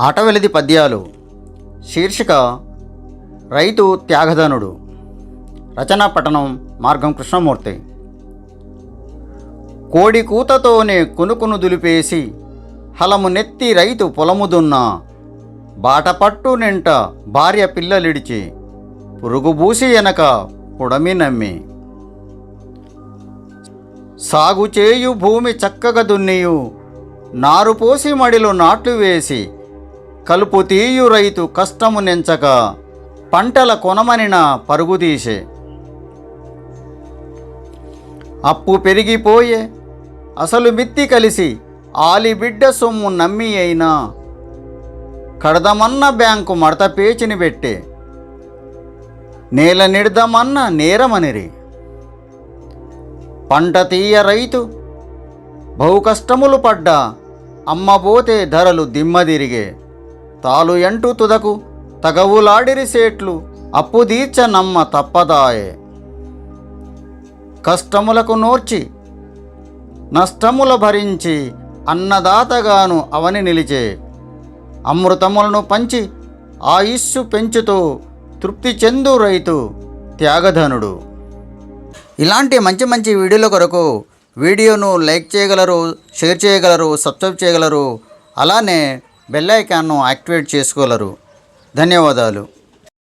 ఆటవెలిది పద్యాలు. శీర్షిక రైతు త్యాగధనుడు. రచనా పఠనం మార్గం కృష్ణమూర్తి. కోడి కూతతోనే కునుకును దులిపేసి హలము నెత్తి రైతు పొలముదున్నా బాటపట్టు నింట భార్య పిల్లలిడిచి పురుగుబూసి ఎనక పుడమి నమ్మి. సాగు చేయు భూమి చక్కగా దున్నియు నారు పోసి మడిలో నాట్లు వేసి కలుపు తీయు రైతు కష్టము నెంచక పంటల కొనమనిన పరుగుదీసే అప్పు పెరిగిపోయే అసలు మిత్తి కలిసి ఆలి బిడ్డ సొమ్ము నమ్మి అయినా కడదమన్న బ్యాంకు మడత పేచిని పెట్టే. నేల నిడదమన్న నేరమనిరి. పంట తీయ రైతు బహు కష్టములు పడ్డా అమ్మబోతే ధరలు దిమ్మదిరిగే తాలు ఎంటు తుదకు తగవులాడిరి సేట్లు అప్పుదీర్చ నమ్మ తప్పదాయే. కష్టములకు నోర్చి నష్టముల భరించి అన్నదాతగాను అవని నిలిచే. అమృతములను పంచి ఆయుస్సు పెంచుతూ తృప్తి చెందు రైతు త్యాగధనుడు. ఇలాంటి మంచి మంచి వీడియోల కొరకు వీడియోను లైక్ చేయగలరు షేర్ చేయగలరు సబ్స్క్రైబ్ చేయగలరు. అలానే బెల్ ఐకాన్ను యాక్టివేట్ చేసుకోగలరు. ధన్యవాదాలు.